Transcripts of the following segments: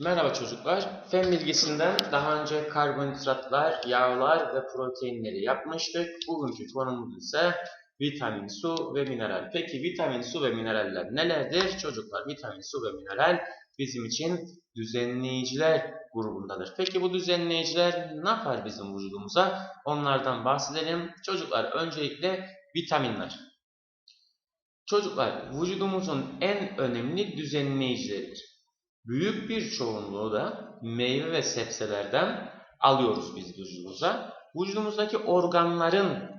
Merhaba çocuklar. Fen bilgisinden daha önce karbonhidratlar, yağlar ve proteinleri yapmıştık. Bugünkü konumuz ise vitamin, su ve mineral. Peki vitamin, su ve mineraller nelerdir? Çocuklar vitamin, su ve mineral bizim için düzenleyiciler grubundadır. Peki bu düzenleyiciler ne yapar bizim vücudumuza? Onlardan bahsedelim. Çocuklar öncelikle vitaminler. Çocuklar vücudumuzun en önemli düzenleyicileridir büyük bir çoğunluğu da meyve ve sebzelerden alıyoruz biz vücudumuza. Vücudumuzdaki organların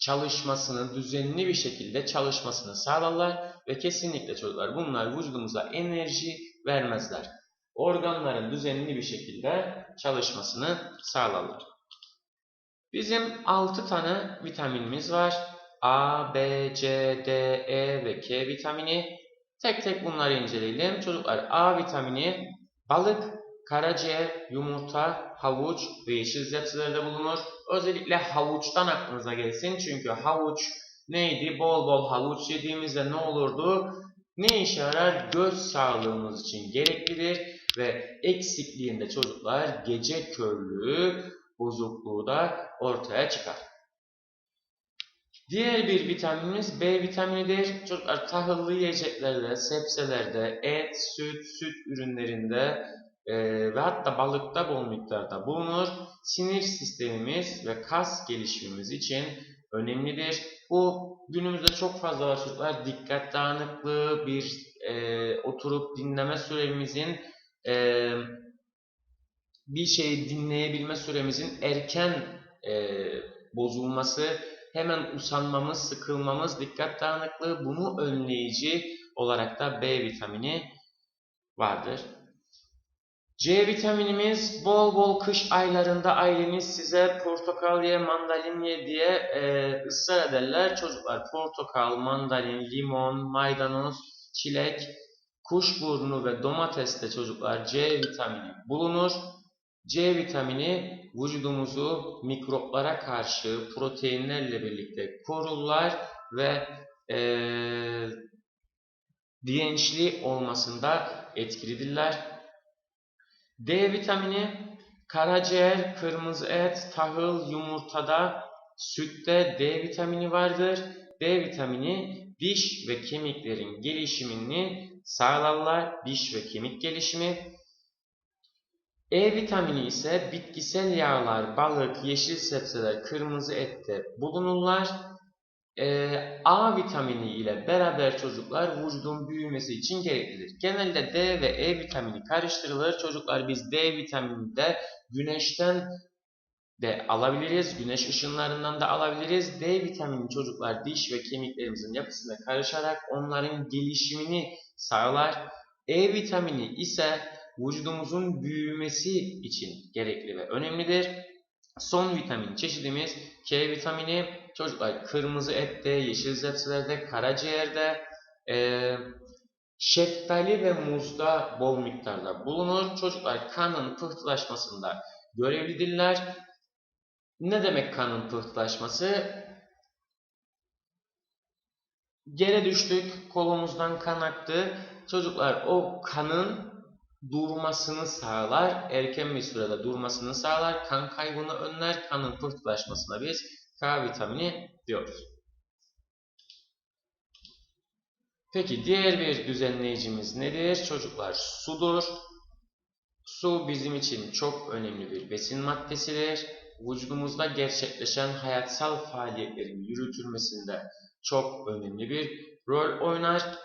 çalışmasını düzenli bir şekilde çalışmasını sağlarlar ve kesinlikle çocuklar bunlar vücudumuza enerji vermezler. Organların düzenli bir şekilde çalışmasını sağlarlar. Bizim 6 tane vitaminimiz var. A, B, C, D, E ve K vitamini. Tek tek bunları inceleyelim. Çocuklar A vitamini balık, karaciğer, yumurta, havuç ve yeşil sebzelerde bulunur. Özellikle havuçtan aklınıza gelsin. Çünkü havuç neydi? Bol bol havuç yediğimizde ne olurdu? Ne işe yarar? Göz sağlığımız için gereklidir ve eksikliğinde çocuklar gece körlüğü bozukluğu da ortaya çıkar. Diğer bir vitaminimiz B vitaminidir. Çocuklar tahıllı yiyeceklerde, sebzelerde, et, süt, süt ürünlerinde e, ve hatta balıkta bol miktarda bulunur. Sinir sistemimiz ve kas gelişimimiz için önemlidir. Bu günümüzde çok fazla var çocuklar. Dikkat dağınıklığı, bir e, oturup dinleme süremizin e, bir şeyi dinleyebilme süremizin erken e, bozulması hemen usanmamız, sıkılmamız, dikkat dağınıklığı bunu önleyici olarak da B vitamini vardır. C vitaminimiz bol bol kış aylarında aileniz size portakal ye, mandalin ye diye e, ısrar ederler. Çocuklar portakal, mandalin, limon, maydanoz, çilek, kuşburnu ve domateste çocuklar C vitamini bulunur. C vitamini vücudumuzu mikroplara karşı proteinlerle birlikte korurlar ve e, dirençli olmasında etkilidirler. D vitamini karaciğer, kırmızı et, tahıl, yumurtada, sütte D vitamini vardır. D vitamini diş ve kemiklerin gelişimini sağlarlar. Diş ve kemik gelişimi. E vitamini ise bitkisel yağlar, balık, yeşil sebzeler, kırmızı ette bulunurlar. E, A vitamini ile beraber çocuklar vücudun büyümesi için gereklidir. Genelde D ve E vitamini karıştırılır. Çocuklar biz D vitamini de güneşten de alabiliriz. Güneş ışınlarından da alabiliriz. D vitamini çocuklar diş ve kemiklerimizin yapısına karışarak onların gelişimini sağlar. E vitamini ise vücudumuzun büyümesi için gerekli ve önemlidir. Son vitamin çeşidimiz K vitamini. Çocuklar kırmızı ette, yeşil sebzelerde, karaciğerde, e, şeftali ve muzda bol miktarda bulunur. Çocuklar kanın pıhtılaşmasında görevlidirler. Ne demek kanın pıhtılaşması? Gere düştük, kolumuzdan kan aktı. Çocuklar o kanın durmasını sağlar. Erken bir sürede durmasını sağlar. Kan kaybını önler. Kanın pıhtılaşmasına biz K vitamini diyoruz. Peki diğer bir düzenleyicimiz nedir? Çocuklar sudur. Su bizim için çok önemli bir besin maddesidir. Vücudumuzda gerçekleşen hayatsal faaliyetlerin yürütülmesinde çok önemli bir rol oynar.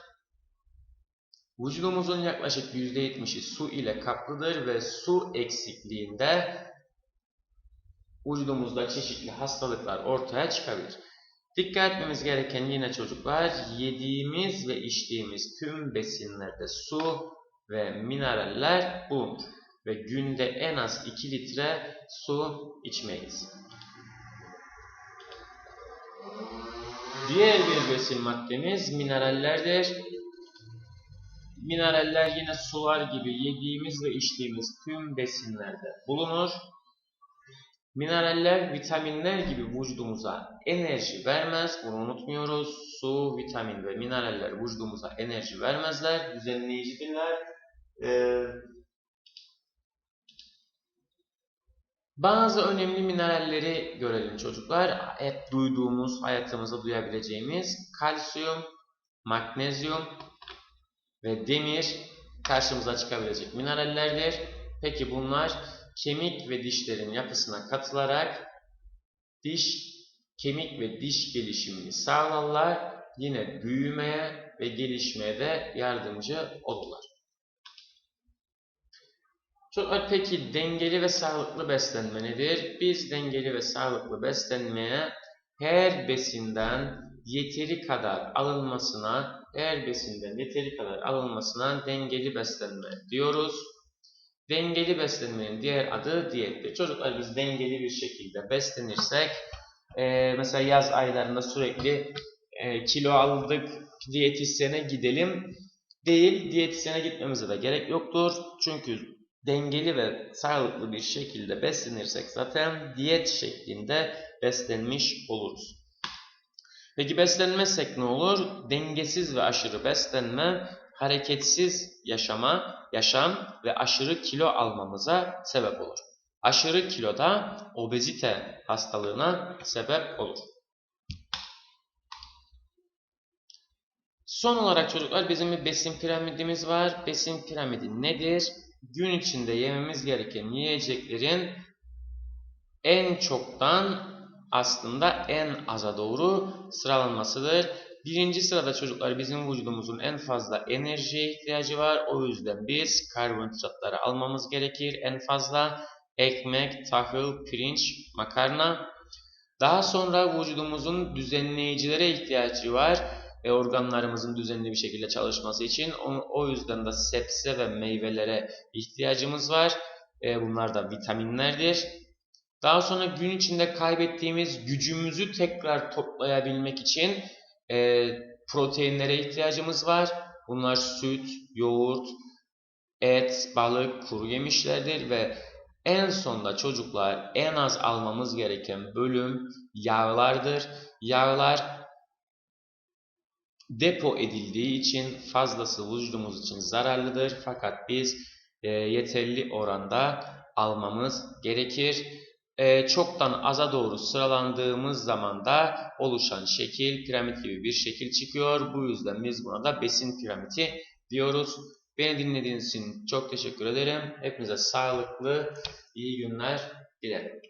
Vücudumuzun yaklaşık %70'i su ile kaplıdır ve su eksikliğinde vücudumuzda çeşitli hastalıklar ortaya çıkabilir. Dikkat etmemiz gereken yine çocuklar yediğimiz ve içtiğimiz tüm besinlerde su ve mineraller bulunur. Ve günde en az 2 litre su içmeliyiz. Diğer bir besin maddemiz minerallerdir. Mineraller yine sular gibi yediğimiz ve içtiğimiz tüm besinlerde bulunur. Mineraller vitaminler gibi vücudumuza enerji vermez. Bunu unutmuyoruz. Su, vitamin ve mineraller vücudumuza enerji vermezler. Düzenleyicidirler. Ee, bazı önemli mineralleri görelim çocuklar. Hep duyduğumuz, hayatımızda duyabileceğimiz kalsiyum, magnezyum, ve demir karşımıza çıkabilecek minerallerdir. Peki bunlar kemik ve dişlerin yapısına katılarak diş, kemik ve diş gelişimini sağlarlar. Yine büyümeye ve gelişmeye de yardımcı olurlar. Peki dengeli ve sağlıklı beslenme nedir? Biz dengeli ve sağlıklı beslenmeye her besinden yeteri kadar alınmasına, her besinden yeteri kadar alınmasına dengeli beslenme diyoruz. Dengeli beslenmenin diğer adı diyettir. Çocuklar biz dengeli bir şekilde beslenirsek, e, mesela yaz aylarında sürekli e, kilo aldık, diyetisyene gidelim değil, diyetisyene gitmemize de gerek yoktur. Çünkü dengeli ve sağlıklı bir şekilde beslenirsek zaten diyet şeklinde beslenmiş oluruz. Peki beslenmezsek ne olur? Dengesiz ve aşırı beslenme, hareketsiz yaşama, yaşam ve aşırı kilo almamıza sebep olur. Aşırı kilo da obezite hastalığına sebep olur. Son olarak çocuklar bizim bir besin piramidimiz var. Besin piramidi nedir? Gün içinde yememiz gereken yiyeceklerin en çoktan aslında en aza doğru sıralanmasıdır. Birinci sırada çocuklar bizim vücudumuzun en fazla enerjiye ihtiyacı var. O yüzden biz karbonhidratları almamız gerekir. En fazla ekmek, tahıl, pirinç, makarna. Daha sonra vücudumuzun düzenleyicilere ihtiyacı var. E, organlarımızın düzenli bir şekilde çalışması için. O, o yüzden de sebze ve meyvelere ihtiyacımız var. E, bunlar da vitaminlerdir. Daha sonra gün içinde kaybettiğimiz gücümüzü tekrar toplayabilmek için e, proteinlere ihtiyacımız var. Bunlar süt, yoğurt, et, balık, kuru yemişlerdir ve en sonda çocuklar en az almamız gereken bölüm yağlardır. Yağlar depo edildiği için fazlası vücudumuz için zararlıdır. Fakat biz e, yeterli oranda almamız gerekir. E, çoktan aza doğru sıralandığımız zaman da oluşan şekil piramit gibi bir şekil çıkıyor. Bu yüzden biz buna da besin piramidi diyoruz. Beni dinlediğiniz için çok teşekkür ederim. Hepinize sağlıklı, iyi günler dilerim.